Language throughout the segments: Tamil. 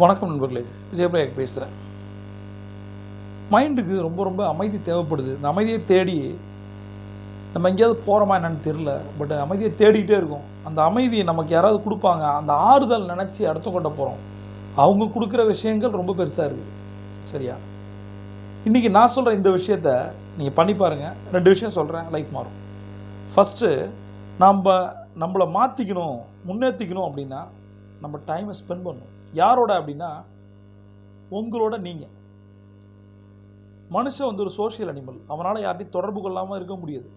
வணக்கம் நண்பர்களே விஜயபிரயாக் பேசுகிறேன் மைண்டுக்கு ரொம்ப ரொம்ப அமைதி தேவைப்படுது. இந்த அமைதியை தேடி நம்ம எங்கேயாவது போகிறோமா என்னன்னு தெரில பட் அமைதியை தேடிக்கிட்டே இருக்கோம். அந்த அமைதியை நமக்கு யாராவது கொடுப்பாங்க அந்த ஆறுதல் நினச்சி அடுத்த கொண்ட போகிறோம் அவங்க கொடுக்குற விஷயங்கள் ரொம்ப பெருசாக இருக்குது சரியா? இன்றைக்கி நான் சொல்கிற இந்த விஷயத்த நீங்கள் பண்ணி பாருங்கள் ரெண்டு விஷயம் சொல்கிறேன் லைஃப் மாறும். ஃபஸ்ட்டு நம்ம நம்மளை மாற்றிக்கணும் முன்னேற்றிக்கணும் அப்படின்னா நம்ம டைமை ஸ்பெண்ட் பண்ணணும். யாரோட அப்படின்னா உங்களோட நீங்கள் மனுஷன் வந்து ஒரு சோஷியல் அனிமல் அவனால் யார்ட்டையும் தொடர்பு கொள்ளாமல் இருக்க முடியாது.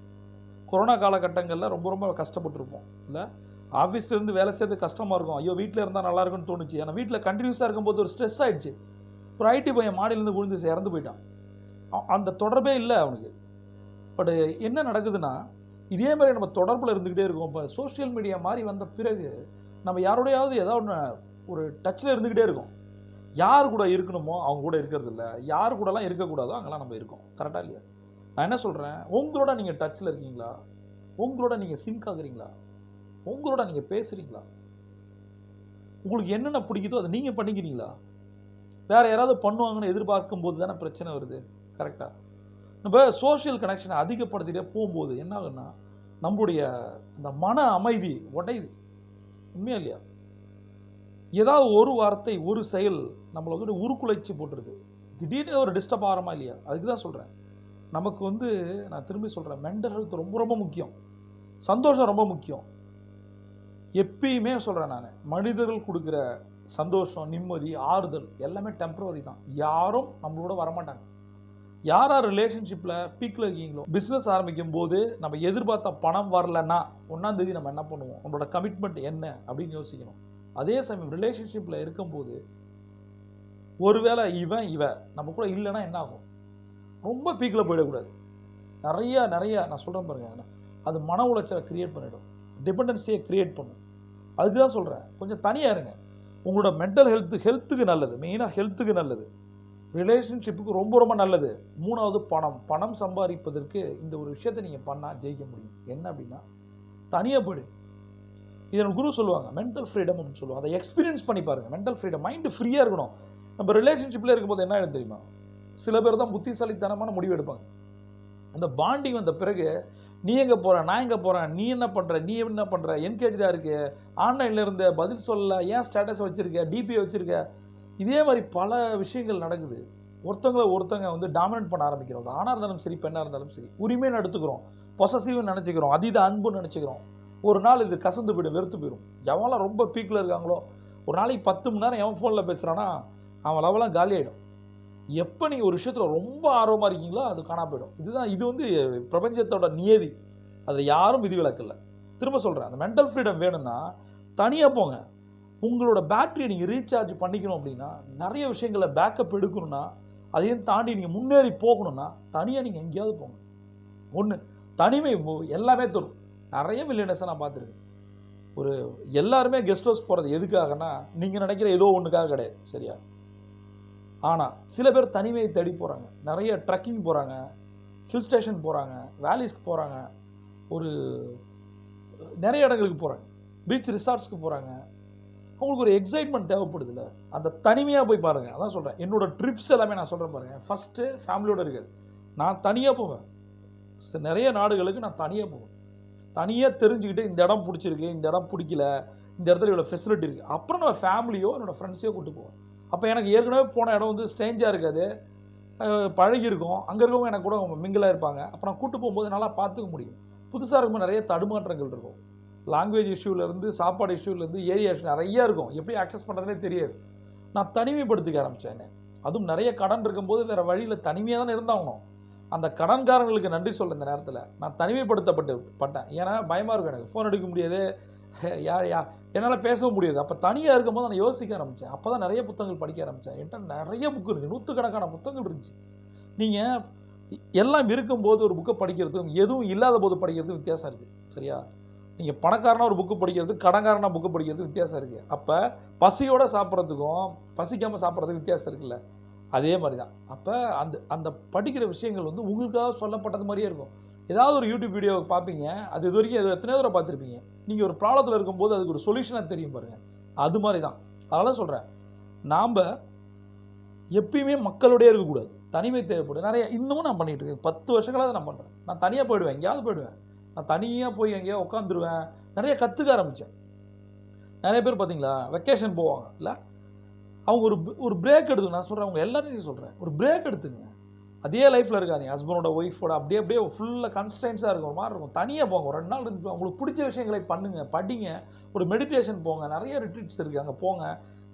கொரோனா காலகட்டங்களில் ரொம்ப ரொம்ப கஷ்டப்பட்டிருப்போம். இல்லை? ஆஃபீஸ்லேருந்து வேலை செய்யறது கஷ்டமாக இருக்கும். ஐயோ வீட்டில் இருந்தால் நல்லா இருக்கும்னு தோணுச்சு. ஏன்னா வீட்டில் கண்டினியூஸாக இருக்கும்போது ஒரு ஸ்ட்ரெஸ் ஆகிடுச்சு ஒரு ஐடி பையன் மாடியிலேருந்து விழுந்து இறந்து போயிட்டான். அந்த தொடர்பே இல்லை அவனுக்கு. பட் என்ன நடக்குதுன்னா இதே மாதிரி நம்ம தொடர்பில் இருந்துக்கிட்டே இருக்கோம். இப்போ சோஷியல் மீடியா மாதிரி வந்த பிறகு நம்ம யாரோடையாவது ஏதாவது ஒன்று ஒரு டச்சில் இருந்துக்கிட்டே இருக்கும். யார் கூட இருக்கணுமோ அவங்க கூட இருக்கிறது இல்லை. யார் கூடலாம் இருக்கக்கூடாதோ அங்கெல்லாம் நம்ம இருக்கோம். கரெக்டாக இல்லையா? நான் என்ன சொல்கிறேன் உங்களோட நீங்கள் டச்சில் இருக்கீங்களா? உங்களோட நீங்கள் சிங்க் ஆகுறீங்களா? உங்களோட நீங்கள் பேசுகிறீங்களா உங்களுக்கு என்னென்ன பிடிக்குதோ அதை நீங்கள் பண்ணிக்கிறீங்களா? வேறு யாராவது பண்ணுவாங்கன்னு எதிர்பார்க்கும் போது தானே பிரச்சனை வருது. கரெக்டாக நம்ம சோஷியல் கனெக்ஷனை அதிகப்படுத்திட்டே போகும்போது என்ன ஆகுன்னா நம்மளுடைய அந்த மன அமைதி உடையுது. உண்மையா இல்லையா? ஏதாவது ஒரு வார்த்தை ஒரு செயல் நம்மளை வந்து உருக்குலைச்சி போட்டுருது. திடீர்னு ஒரு டிஸ்டர்ப் ஆகிறோமா இல்லையா? அதுக்கு தான் சொல்கிறேன் நமக்கு வந்து நான் திரும்பி சொல்கிறேன் மென்டல் ஹெல்த் ரொம்ப ரொம்ப முக்கியம். சந்தோஷம் ரொம்ப முக்கியம். எப்பயுமே சொல்கிறேன் நான் மனிதர்கள் கொடுக்குற சந்தோஷம் நிம்மதி ஆறுதல் எல்லாமே டெம்பரவரி தான். யாரும் நம்மளோட வரமாட்டாங்க. யார் யார் ரிலேஷன்ஷிப்பில் பீக்கில் இருக்கீங்களோ பிஸ்னஸ் ஆரம்பிக்கும் போது நம்ம எதிர்பார்த்த பணம் வரலன்னா ஒன்றாந்தேதி நம்ம என்ன பண்ணுவோம்? நம்மளோட கமிட்மெண்ட் என்ன? அப்படின்னு யோசிக்கணும். அதே சமயம் ரிலேஷன்ஷிப்பில் இருக்கும்போது ஒருவேளை இவன் இவ நம்ம கூட இல்லைன்னா என்ன ஆகும்? ரொம்ப பீக்கில் போயிடக்கூடாது. நிறையா நிறையா நான் சொல்கிறேன் பாருங்க அது மன உளைச்சலை க்ரியேட் பண்ணிடும். டிபெண்டன்சியை க்ரியேட் பண்ணும். அதுக்கு தான் சொல்கிறேன் கொஞ்சம் தனியாக இருங்க. உங்களோட மென்டல் ஹெல்த்து ஹெல்த்துக்கு நல்லது. மெயினாக ஹெல்த்துக்கு நல்லது. ரிலேஷன்ஷிப்புக்கு ரொம்ப ரொம்ப நல்லது. மூணாவது பணம். பணம் சம்பாதிப்பதற்கு இந்த ஒரு விஷயத்தை நீங்கள் பண்ணால் ஜெயிக்க முடியும். என்ன அப்படின்னா தனியாக போயிடு. இது எனக்கு குரு சொல்லுவாங்க மென்டல் ஃப்ரீடம் அப்படின்னு சொல்லுவாங்க. அதை எக்ஸ்பீரியன்ஸ் பண்ணி பாருங்கள் மென்டல் ஃப்ரீடம் மைண்டு ஃப்ரீயாக இருக்கணும். நம்ம ரிலேஷன்ஷிப்பில் இருக்கும்போது என்ன ஆயிடும் தெரியுமா? சில பேர் தான் புத்திசாலித்தனமான முடிவு எடுப்பாங்க. அந்த பாண்டிங் வந்த பிறகு நீ எங்கே போகிற நான் எங்கே போகிறேன் நீ என்ன பண்ணுற நீ என்ன பண்ணுற என்கேஜாக இருக்கு ஆன்லைனில் இருந்த பதில் சொல்லல ஏன் ஸ்டேட்டஸ் வச்சுருக்க டிபி வச்சுருக்க? இதே மாதிரி பல விஷயங்கள் நடக்குது. ஒருத்தங்களை ஒருத்தங்க வந்து டாமினேட் பண்ண ஆரம்பிக்கிறோம் ஆணாக இருந்தாலும் சரி பெண்ணாக இருந்தாலும் சரி உரிமைன்னு எடுத்துக்கிறோம் பொசசிவ்னு நினச்சிக்கிறோம். அதீத அன்புன்னு நினச்சிக்கிறோம். ஒரு நாள் இது கசந்து போயிடும் வெறுத்து போயிடும். எவன்லாம் ரொம்ப பீக்கில் இருக்காங்களோ ஒரு நாளைக்கு பத்து மணி நேரம் எவன் ஃபோனில் பேசுகிறான்னா அவன் லெவலாம் காலி எப்போ நீங்கள் ஒரு விஷயத்தில் ரொம்ப ஆர்வமாக இருக்கீங்களோ அது காணா போயிடும். இதுதான் இது வந்து பிரபஞ்சத்தோட நியதி. அதில் யாரும் விதிவிலக்கில்லை. திரும்ப சொல்கிறேன் அந்த மென்டல் ஃப்ரீடம் வேணும்னா தனியாக போங்க. உங்களோட பேட்டரியை நீங்கள் ரீசார்ஜ் பண்ணிக்கணும் அப்படின்னா நிறைய விஷயங்களை பேக்கப் எடுக்கணும்னா அதையும் தாண்டி நீங்கள் முன்னேறி போகணும்னா தனியாக நீங்கள் எங்கேயாவது போங்க. ஒன்று தனிமை எல்லாமே தரும். நிறைய வில்லினஸை நான் பார்த்துருக்கேன். ஒரு எல்லாருமே கெஸ்ட் ஹவுஸ் போகிறது எதுக்காகனா நீங்கள் நினைக்கிற ஏதோ ஒன்றுக்காக கிடையாது சரியா? ஆனால் சில பேர் தனிமையை தேடி போகிறாங்க நிறைய ட்ரக்கிங் போகிறாங்க ஹில் ஸ்டேஷன் போகிறாங்க வேலிஸ்க்கு போகிறாங்க ஒரு நிறைய இடங்களுக்கு போகிறாங்க பீச் ரிசார்ட்ஸ்க்கு போகிறாங்க அவங்களுக்கு ஒரு எக்ஸைட்மெண்ட் தேவைப்படுதுல்ல. அந்த தனிமையாக போய் பாருங்கள் அதான் சொல்கிறேன் என்னோட ட்ரிப்ஸ் எல்லாமே நான் சொல்கிறேன் பாருங்கள் ஃபஸ்ட்டு ஃபேமிலியோடு இருக்குது நான் தனியாக போவேன். ச- நிறைய நாடுகளுக்கு நான் தனியாக போவேன். தனியாக தெரிஞ்சுக்கிட்டு இந்த இடம் பிடிச்சிருக்கு இந்த இடம் பிடிக்கல இந்த இடத்துல இவ்வளோ ஃபெசிலிட்டி இருக்குது அப்புறம் நான் ஃபேமிலியோ என்னோடய ஃப்ரெண்ட்ஸையோ கூட்டு போவோம். அப்போ எனக்கு ஏற்கனவே போன இடம் வந்து ஸ்ட்ரேஞ்சாக இருக்காது. பழகிருக்கும் அங்கே இருக்கவங்க எனக்கு கூட மிங்கிளாக இருப்பாங்க. அப்போ நான் கூட்டு போகும்போது நல்லா பார்த்துக்க முடியும். புதுசாக இருக்கும்போது நிறைய தடுமாற்றங்கள் இருக்கும். லாங்குவேஜ் இஷ்யூலேருந்து சாப்பாடு இஷ்யூலேருந்து ஏரியா இஷ்யூ நிறைய இருக்கும். எப்படி அக்சஸ் பண்ணுறதுனே தெரியாது. நான் தனிமைப்படுத்திக்க ஆரம்பித்தேன் அதுவும் நிறைய கடன் இருக்கும்போது வேறு வழியில் தனிமையாக தானே இருந்தாகணும். அந்த கடன்காரங்களுக்கு நன்றி சொல்ல இந்த நேரத்தில். நான் தனிமைப்படுத்தப்பட்டு பட்டேன். ஏன்னா பயமாக இருக்கும் எனக்கு. ஃபோன் எடுக்க முடியாது. யார் யா என்னால் பேசவும் முடியாது. அப்போ தனியாக இருக்கும்போது நான் யோசிக்க ஆரம்பித்தேன் அப்போ தான் நிறைய புத்தகங்கள் படிக்க ஆரம்பித்தேன் என்கிட்ட நிறைய புக்கு இருந்துச்சு. நூற்றுக்கணக்கான புத்தகங்கள் இருந்துச்சு. நீங்கள் எல்லாம் இருக்கும்போது ஒரு புக்கை படிக்கிறதுக்கும் எதுவும் இல்லாத போது படிக்கிறதுக்கும் வித்தியாசம் இருக்குது சரியா? நீங்கள் பணக்காரனாக ஒரு புக்கு படிக்கிறது கடன்காரனாக புக்கு படிக்கிறது வித்தியாசம் இருக்குது அப்போ பசியோடு சாப்பிட்றதுக்கும் பசிக்காமல் சாப்பிட்றதுக்கும் வித்தியாசம் இருக்குல்ல. அதே மாதிரி தான் அப்போ அந்த அந்த படிக்கிற விஷயங்கள் வந்து உங்களுக்காக சொல்லப்பட்டது மாதிரியே இருக்கும். ஏதாவது ஒரு யூடியூப் வீடியோ பார்ப்பீங்க. அது இது வரைக்கும் அது எத்தனையோ தடவை பார்த்துருப்பீங்க. நீங்கள் ஒரு ப்ராப்ளத்தில் இருக்கும்போது அதுக்கு ஒரு சொல்யூஷனாக தெரியும் பாருங்கள் அது மாதிரி தான் அதனால் சொல்கிறேன் நாம் எப்பயுமே மக்களோடயே இருக்கக்கூடாது. தனிமை தேவைப்படும். நிறைய இன்னமும் நான் பண்ணிகிட்டு இருக்கேன். பத்து வருஷங்களாக நான் பண்ணுறேன் நான் தனியாக போயிடுவேன். எங்கேயாவது போயிடுவேன். நான் தனியாக போய் எங்கேயோ உட்காந்துருவேன் நிறைய கற்றுக்க ஆரம்பித்தேன் நிறைய பேர் பார்த்தீங்களா? வெக்கேஷன் போவாங்க. இல்லை? அவங்க ஒரு ஒரு பிரேக் எடுத்துங்க நான் சொல்கிறேன் அவங்க எல்லாரையும் சொல்கிறேன் ஒரு பிரேக் எடுத்துங்க. அதே லைஃப்பில் இருக்காங்க ஹஸ்பண்டோட ஒய்ஃபோட அப்படியே அப்படியே ஃபுல்லாக கன்ஸ்டன்ஸாக இருக்கும் ஒரு மாதிரி இருக்கும். தனியாக போங்க. ஒரு ரெண்டு நாள் இருந்து உங்களுக்கு பிடிச்ச விஷயங்களை பண்ணுங்கள் படிங்க. ஒரு மெடிடேஷன் போங்க. நிறைய ரிட்ரீட்ஸ் இருக்குது அங்கே போங்க.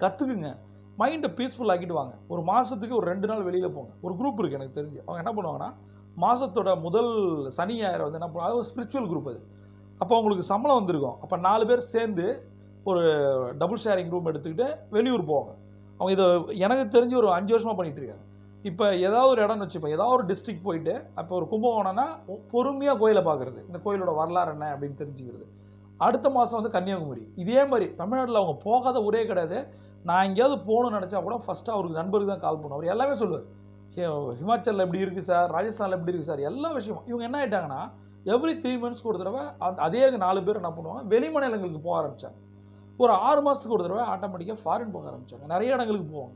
கற்றுக்குங்க மைண்டை பீஸ்ஃபுல் ஆக்கிட்டு வாங்க. ஒரு மாதத்துக்கு ஒரு ரெண்டு நாள் வெளியில் போங்க. ஒரு குரூப் இருக்குது எனக்கு தெரிஞ்சு. அவங்க என்ன பண்ணுவாங்கன்னா மாதத்தோட முதல் சனி ஞாயிறு வந்து என்ன பண்ணுவாங்க? அது ஒரு ஸ்பிரிச்சுவல் குரூப் அது. அப்போ அவங்களுக்கு சம்பளம் வந்திருக்கும். அப்போ நாலு பேர் சேர்ந்து ஒரு டபுள் ஷேரிங் ரூம் எடுத்துக்கிட்டு வெளியூர் போவாங்க. அவங்க இதை எனக்கு தெரிஞ்சு ஒரு அஞ்சு வருஷமாக பண்ணிகிட்டு இருக்காங்க. இப்போ ஏதாவது ஒரு இடம்னு வச்சுப்போம். ஏதாவது ஒரு டிஸ்ட்ரிக்ட் போயிட்டு அப்போ ஒரு கும்பகோணம்னா பொறுமையாக கோயிலை பார்க்குறது. இந்த கோயிலோட வரலாறு என்ன அப்படின்னு தெரிஞ்சுக்கிறது. அடுத்த மாதம் வந்து கன்னியாகுமரி. இதே மாதிரி தமிழ்நாட்டில் அவங்க போகாத ஒரே கிடையாது. நான் எங்கேயாவது போகணும்னு நினச்சா கூட ஃபஸ்ட்டு அவருக்கு நண்பருக்கு தான் கால் பண்ணுவோம் அவர் எல்லாமே சொல்லுவார். ஹிமாச்சலில் எப்படி இருக்குது சார் ராஜஸ்தானில் எப்படி இருக்குது சார் எல்லா விஷயமும். இவங்க என்ன ஆகிட்டாங்கன்னா எவ்ரி த்ரீ மந்த்ஸ்க்கு ஒரு தடவை அந்த அதே நாலு பேர் என்ன பண்ணுவாங்க வெளி மாநிலங்களுக்கு போக ஆரம்பித்தாங்க ஒரு ஆறு மாதத்துக்கு ஒரு தடவை ஆட்டோமேட்டிக்காக ஃபாரின் போக ஆரம்பித்தாங்க நிறைய இடங்களுக்கு போவாங்க.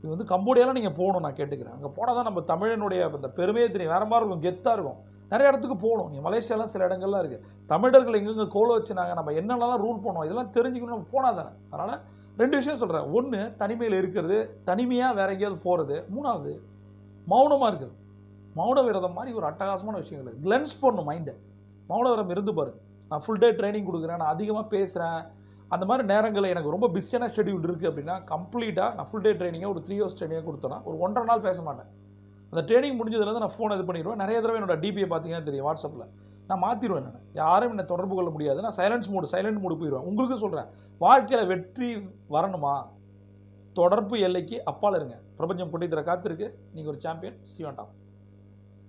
இது வந்து கம்போடியாலாம் நீங்கள் போகணும் நான் கேட்டுக்கிறேன். அங்கே போனால் தான் நம்ம தமிழனுடைய அந்த பெருமையே தெரியும். வேறு மாதிரி இருக்கும் கெத்தாக இருக்கும். நிறைய இடத்துக்கு போகணும். நீங்கள் மலேசியாலாம் சில இடங்கள்லாம் இருக்குது தமிழர்கள் எங்கெங்கே கோல வச்சுனாங்க நம்ம என்னென்னலாம் ரூல் பண்ணோம் இதெல்லாம் தெரிஞ்சுக்கணும் நம்ம போனால் தானே. அதனால் ரெண்டு விஷயம் சொல்கிறேன் ஒன்று தனிமையில் இருக்கிறது தனிமையாக வேற எங்கேயாவது போகிறது மூணாவது மௌனமாக இருக்குது மௌன விரதம் மாதிரி ஒரு அட்டகாசமான விஷயங்கள் கிளென்ஸ் பண்ணும் மைண்டை மௌன விரதம் இருந்து பாரு நான் ஃபுல் டே ட்ரைனிங் கொடுக்குறேன் நான் அதிகமாக பேசுகிறேன் அந்த மாதிரி நேரங்களில் எனக்கு ரொம்ப பிஸியான ஷெடியூல் இருக்குது அப்படின்னா கம்ப்ளீட்டாக நான் ஃபுல் டே ட்ரைனிங்கை ஒரு த்ரீ ஹவர்ஸ் ட்ரைனிங்காக கொடுத்தேன்னா ஒரு ஒன்றரை நாள் பேச மாட்டேன். அந்த ட்ரைனிங் முடிஞ்சதுலேருந்து நான் ஃபோன் இது பண்ணிடுவேன். நிறைய தடவை என்னோட டிபியை பார்த்தீங்கன்னா தெரியும் வாட்ஸ்அப்பில் நான் மாற்றிடுவேன் நான். யாரும் என்னை தொடர்பு கொள்ள முடியாது. நான் சைலன்ஸ் மூடு சைலண்ட் மூடு போயிடுவேன். உங்களுக்கு சொல்கிறேன் வாழ்க்கையில் வெற்றி வரணுமா? தொடர்பு எல்லைக்கு அப்பால் இருங்க. பிரபஞ்சம் கொட்டி தர காத்திருக்கு. நீங்கள் ஒரு சாம்பியன் சிவன் டாப்